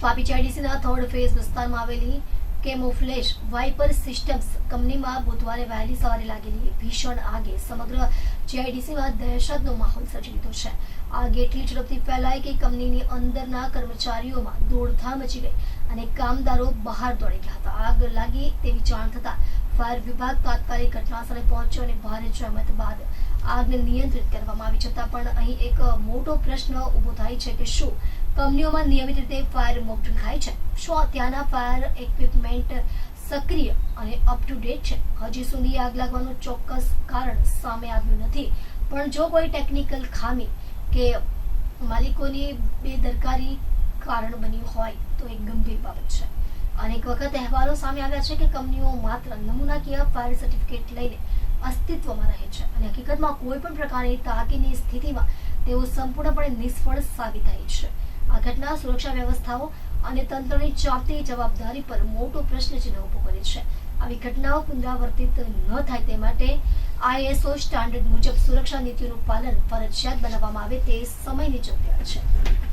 Vapi third phase વિસ્તારમાં આવેલી કેમોફ્લેશ wiper systems કંપનીમાં બુધવારે વહેલી સવારે લાગેલી ભીષણ આગે સમગ્ર જીઆઈડીસીમાં દહેશતનો માહોલ સર્જી લીધો છે. આગ એટલી ઝડપથી ફેલાઈ કે કંપનીની અંદરના કર્મચારીઓમાં દોડધામ મચી ગઈ અને કામદારો બહાર દોડી ગયા હતા. આગ લાગી તેવી જાણ થતાં ફાયર વિભાગ તાત્કાલિક ઘટનાસ્થળે પહોંચ્યો અને ભારે જહેમત બાદ આગને નિયંત્રિત કરવામાં આવી. છતાં પણ અહીં એક મોટો પ્રશ્ન ઊભો થાય છે કે શું કંપનીઓમાં નિયમિત રીતે ફાયર મોકડ્રીલ થાય છે. શું ત્યાંના ફાયર ઇક્વિપમેન્ટ સક્રિય અને અપ ટુ ડેટ છે? હજી સુધી આગ લાગવાનું ચોક્કસ કારણ સામે આવ્યું નથી. પણ જો કોઈ ટેકનિકલ ખામી કે માલિકોની બેદરકારી કારણ બન્યું હોય, તો એ ગંભીર બાબત છે. અનેક વખત અહેવાલો સામે આવ્યા છે કે કંપનીઓ માત્ર નમૂનાકીય ફાયર સર્ટિફિકેટ લઈને અસ્તિત્વમાં રહે છે અને હકીકતમાં કોઈ પણ પ્રકારની તાકીની સ્થિતિમાં તેઓ સંપૂર્ણપણે નિષ્ફળ સાબિત થાય છે. આ ઘટના સુરક્ષા વ્યવસ્થાઓ અને તંત્રની ચાપતી જવાબદારી પર મોટો પ્રશ્નચિહ્ન ઊભો કરે છે. આવી ઘટનાઓ પુનરાવર્તિત ન થાય તે માટે આઈએસઓ સ્ટાન્ડર્ડ મુજબ સુરક્ષા નીતિઓનું પાલન ફરજિયાત બનાવવામાં આવે તે સમયની જરૂરિયાત છે.